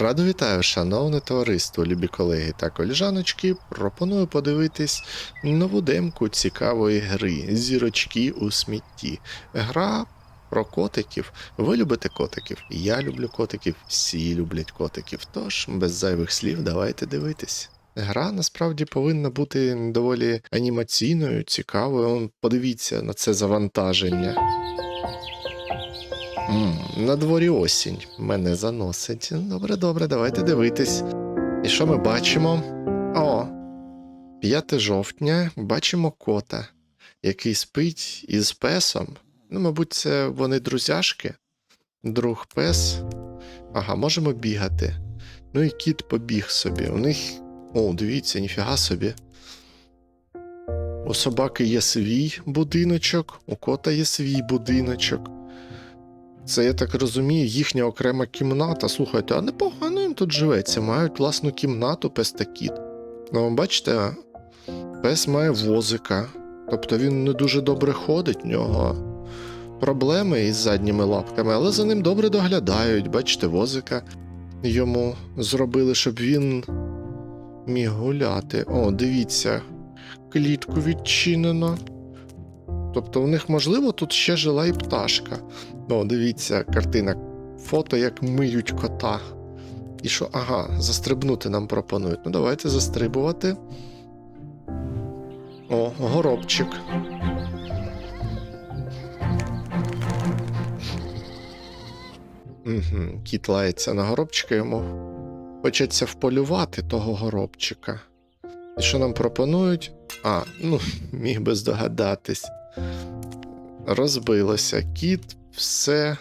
Радо вітаю, шановне товариство, любі колеги та коліжаночки. Пропоную подивитись нову демку цікавої гри Зірочки у смітті. Гра про котиків. Ви любите котиків? Я люблю котиків, всі люблять котиків. Тож, без зайвих слів, давайте дивитись. Гра насправді повинна бути доволі анімаційною, цікавою. Подивіться на це завантаження. На дворі осінь. Мене заносить. Добре, добре, давайте дивитись. І що ми бачимо? О, 5 жовтня бачимо кота, який спить із песом. Ну, мабуть, це вони друзяшки. Друг пес. Ага, можемо бігати. Ну і кіт побіг собі. У них. О, дивіться, ніфіга собі. У собаки є свій будиночок, у кота є свій будиночок. Це, я так розумію, їхня окрема кімната. Слухайте, а непогано їм тут живеться. Мають власну кімнату, пес та кіт. Ну, бачите, пес має возика. Тобто він не дуже добре ходить, в нього проблеми із задніми лапками, але за ним добре доглядають. Бачите, возика йому зробили, щоб він міг гуляти. О, дивіться, клітку відчинено. Тобто, у них, можливо, тут ще жила і пташка. Ну, дивіться, картина. Фото, як миють кота. І що, ага, застрибнути нам пропонують. Ну, давайте застрибувати. О, горобчик. Угу, кіт лається на горобчика, йому хочеться вполювати того горобчика. І що нам пропонують? А, ну, міг би здогадатись. Розбилося. Кіт все.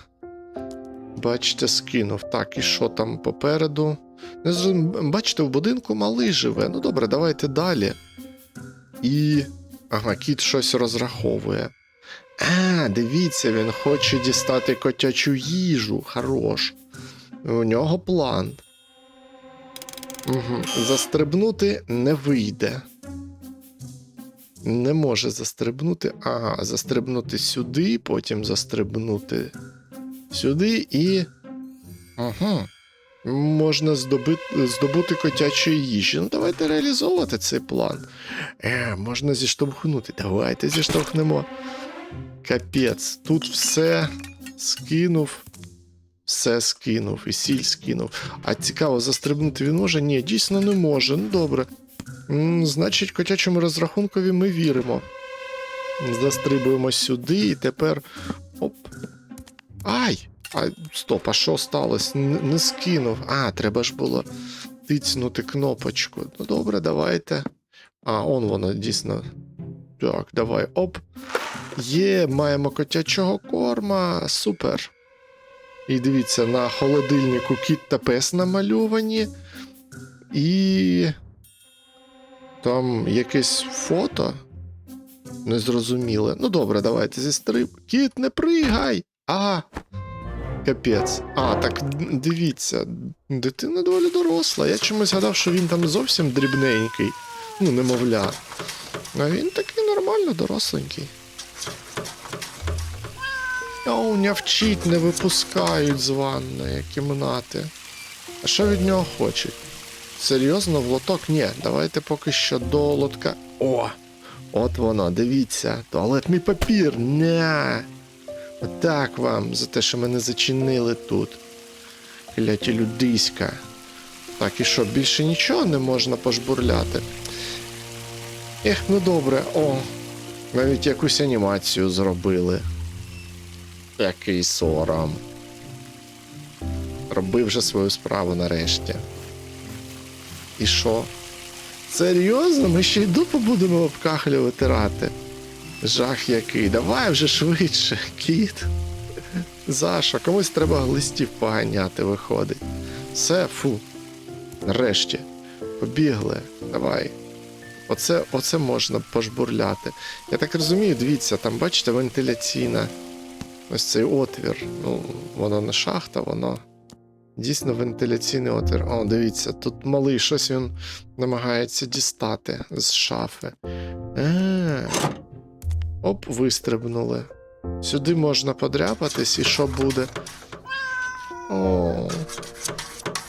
Бачите, скинув. Так, і що там попереду? Бачите, в будинку малий живе. Ну добре, давайте далі. І. Ага, кіт щось розраховує. А, дивіться, він хоче дістати котячу їжу. Хорош. У нього план. Угу. Застрибнути не вийде. Не може застрибнути. Ага, застрибнути сюди, потім застрибнути сюди і. Ага. Можна здобити, здобути котячої їжі. Ну, давайте реалізовувати цей план. Е, можна зіштовхнути. Давайте зіштовхнемо. Капець, тут все скинув. Все скинув, і сіль скинув. А цікаво, застрибнути він може? Ні, дійсно не може. Ну добре. Значить, котячому розрахункові ми віримо. Застрибуємо сюди і тепер. Оп. Ай! А, стоп, а що сталося? Не скинув. А, треба ж було тицнути кнопочку. Ну добре, давайте. А, он воно дійсно. Так, давай, оп. Є, маємо котячого корма. Супер. І дивіться, на холодильнику кіт та пес намальовані. І. Там якесь фото. Незрозуміле. Ну добре, давайте зістриб. Кіт, не пригай! А. Капець. А, так дивіться, дитина доволі доросла. Я чомусь гадав, що він там зовсім дрібненький. Ну, немовля. А він такий нормально доросленький. Оу, нявчить, не випускають з ванної кімнати. А що від нього хочуть? Серйозно, в лоток? Ні, давайте поки що до лотка. О! От воно, дивіться, туалетний папір. Не. Отак вам за те, що мене зачинили тут. Кляті людиська. Так, і що, більше нічого не можна пожбурляти? Ех, ну добре, о. Навіть якусь анімацію зробили. Який сором. Робив вже свою справу нарешті. І що? Серйозно? Ми ще й дупу будемо об кахлю витирати. Жах який. Давай вже швидше, кіт. Заша, комусь треба глистів поганяти, виходить. Все, фу. Нарешті. Побігли. Давай. Оце, оце можна пожбурляти. Я так розумію, дивіться, там, бачите, вентиляційна ось цей отвір. Ну, воно не шахта, воно дійсно вентиляційний отвір. О, дивіться, тут малий щось він намагається дістати з шафи. Е, Оп, вистрибнули. Сюди можна подряпатись, і що буде? О,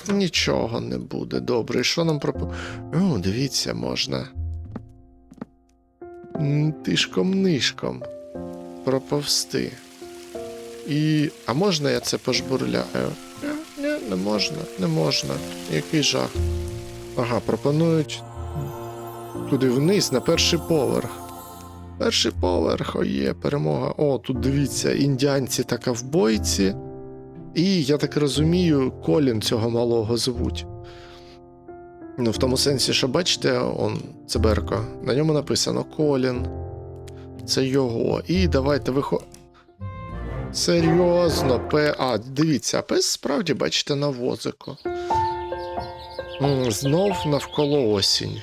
нічого не буде. Добре, і що нам пропо... О, дивіться, можна. Тишком-нишком проповсти. І. А можна я це пожбурляю? Не можна, не можна. Який жах. Ага, пропонують туди вниз, на перший поверх. Перший поверх, о є, перемога. О, тут дивіться, індіанці та ковбойці. І я так розумію, Колін цього малого звуть. Ну, в тому сенсі, що бачите, он циберко, на ньому написано Колін. Це його. І давайте вихо. Серйозно, П. А, дивіться, пес справді, бачите, на возику. Знов навколо осінь.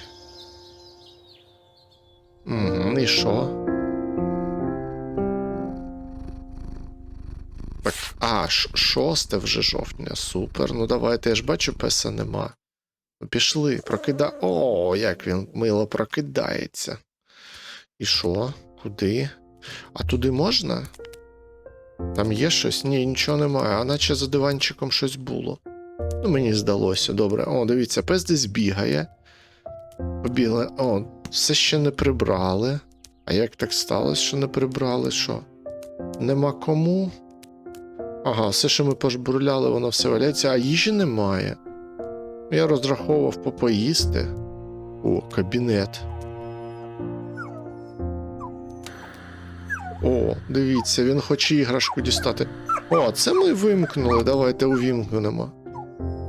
І що? Так, а, шосте вже жовтня. Супер. Ну давайте, я ж бачу, песа нема. Ну, Пішли, прокида. О, як він мило прокидається. І що? Куди? А туди можна? Там є щось? Ні, нічого немає, а наче за диванчиком щось було. Ну, мені здалося, добре. О, дивіться, пес десь бігає. Побігли. О, все ще не прибрали. А як так сталося, що не прибрали? Що? Нема кому? Ага, все, що ми пожбурляли, воно все валяється, а їжі немає. Я розраховував попоїсти. О, кабінет. О, дивіться, він хоче іграшку дістати. О, це ми вимкнули. Давайте увімкнемо.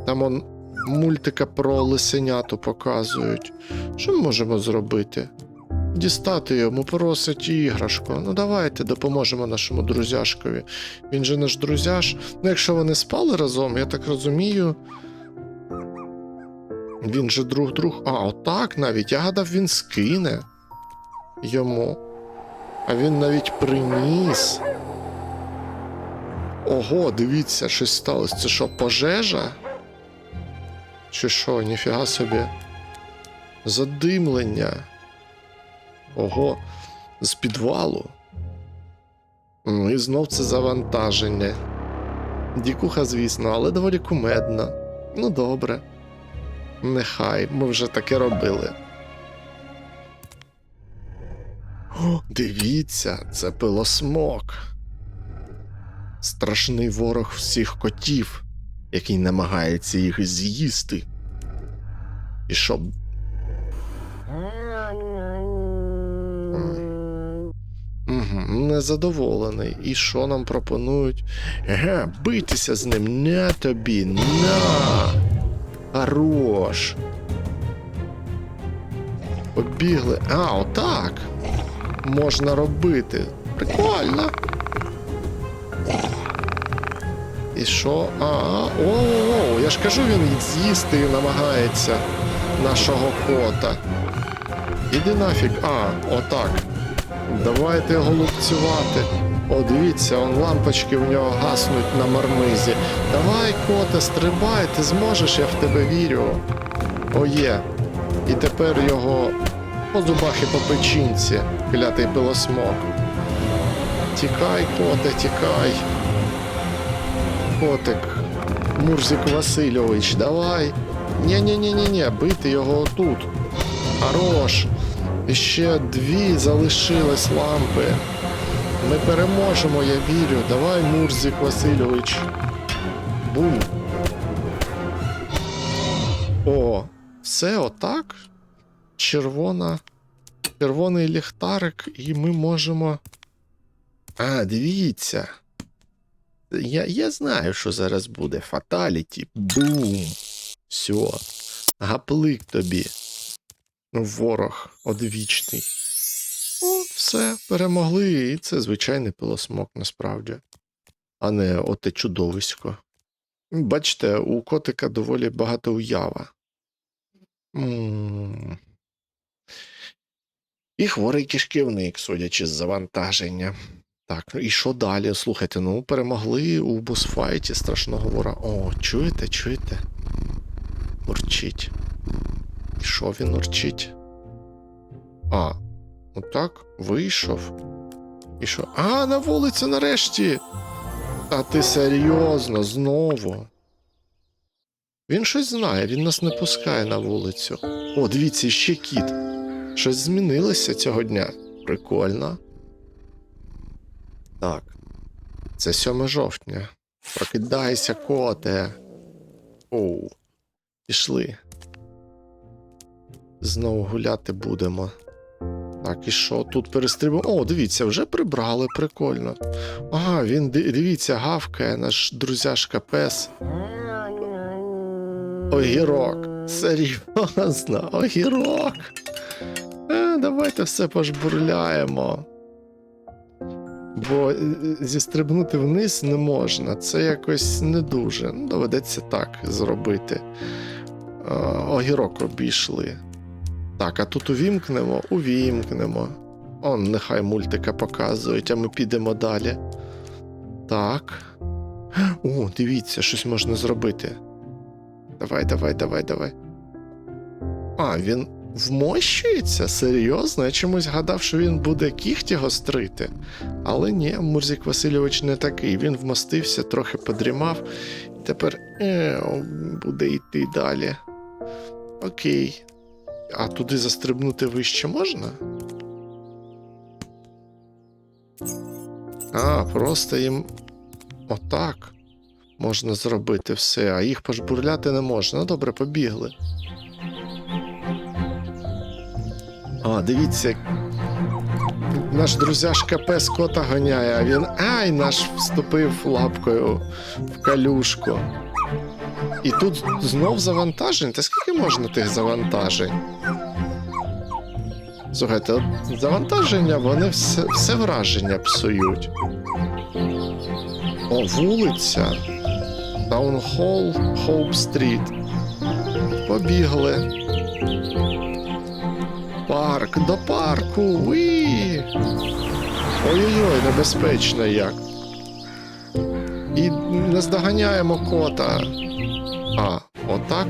Там он мультика про лисеняту показують. Що ми можемо зробити? Дістати йому, просить іграшку. Ну давайте допоможемо нашому друзяшкові. Він же наш друзяш. Ну, якщо вони спали разом, я так розумію. Він же друг друг. А, отак навіть. Я гадав, він скине йому. А він навіть приніс. Ого, дивіться, щось сталося. Це що, пожежа? Чи що, ніфіга собі. Задимлення. Ого, з підвалу. І знов це завантаження. Дікуха, звісно, але доволі кумедна. Ну добре. Нехай, ми вже таке робили. Дивіться, це пилосмок. Страшний ворог всіх котів, який намагається їх з'їсти. І щоб. Незадоволений. І що нам пропонують? Ага, битися з ним на тобі, на. Хорош. Побігли. А, отак. Можна робити. Прикольно. І що? А, о, я ж кажу, він з'їсти намагається нашого кота. Іди нафіг. А, отак. Давайте його лупцювати. О, дивіться, он лампочки в нього гаснуть на мармизі. Давай, коте, стрибай, ти зможеш, я в тебе вірю. О, є. І тепер його по зубах і по печінці, клятий пилосмок. Тікай, коте, тікай. Котик. Мурзик Васильович, давай. Ні-ні-ні-ні, бити його отут. Хорош. Ще дві залишились лампи. Ми переможемо, я вірю. Давай, Мурзик Васильович. Бум. О, все отак. Червона. Червоний ліхтарик, і ми можемо. А, дивіться. Я, я знаю, що зараз буде. Фаталіті. Бум. Все. Гаплик тобі. Ну, ворог одвічний. О, все, перемогли, і це звичайний пилосмок насправді, а не оте чудовисько. Бачите, у котика доволі багато уява. м І хворий кишківник, судячи з завантаження. Так, ну і що далі? Слухайте, ну перемогли у босфайті страшного вора. О, чуєте, чуєте? Урчить. І що він урчить? А, отак, вийшов. І що? А, на вулицю нарешті! А ти серйозно, знову. Він щось знає, він нас не пускає на вулицю. О, дивіться, ще кіт. Щось змінилося цього дня. Прикольно. Так. Це 7 жовтня. Прокидайся, коте. Оу. Пішли. Знову гуляти будемо. Так, і що? Тут перестрибуємо. О, дивіться, вже прибрали, прикольно. Ага, він дивіться, гавкає, наш друзяшка пес. Огірок. Серйозно, огірок. Давайте все пожбурляємо. Бо е, е, зістрибнути вниз не можна. Це якось не дуже. Ну, доведеться так зробити. Е, огірок обійшли. Так, а тут увімкнемо, увімкнемо. Он, нехай мультика показують, а ми підемо далі. Так. О, дивіться, щось можна зробити. Давай, давай, давай, давай. А, він вмощується? Серйозно? Я чомусь гадав, що він буде кіхті гострити. Але ні, Мурзік Васильович не такий. Він вмостився, трохи подрімав, і тепер е, буде йти далі. Окей. А туди застрибнути вище можна? А, просто їм отак можна зробити все, а їх пожбурляти не можна. Ну добре, побігли. А, дивіться. Наш друзяшка пес кота гоняє, а він. Ай, наш вступив лапкою в калюшку. І тут знов завантажень. Та скільки можна тих завантажень? Слухайте, от завантаження, вони все, все враження псують. О, вулиця. Таунхол, Хоуп Стріт. Побігли. Парк, до парку. Ой-ой-ой, небезпечно як. І наздоганяємо кота. А, отак.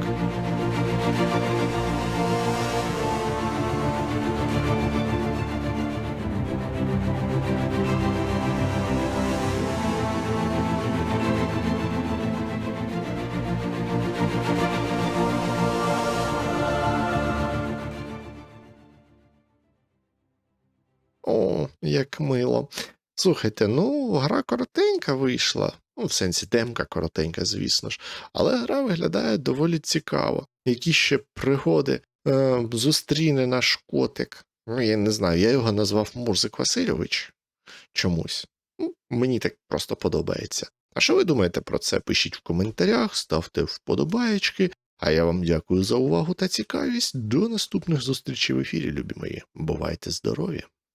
Як мило. Слухайте, ну, гра коротенька вийшла. Ну, в сенсі демка коротенька, звісно ж. Але гра виглядає доволі цікаво. Які ще пригоди е, зустріне наш котик. Ну, я не знаю, я його назвав Мурзик Васильович чомусь. Ну, мені так просто подобається. А що ви думаєте про це? Пишіть в коментарях, ставте вподобаєчки. А я вам дякую за увагу та цікавість. До наступних зустрічей в ефірі, любі мої. Бувайте здорові!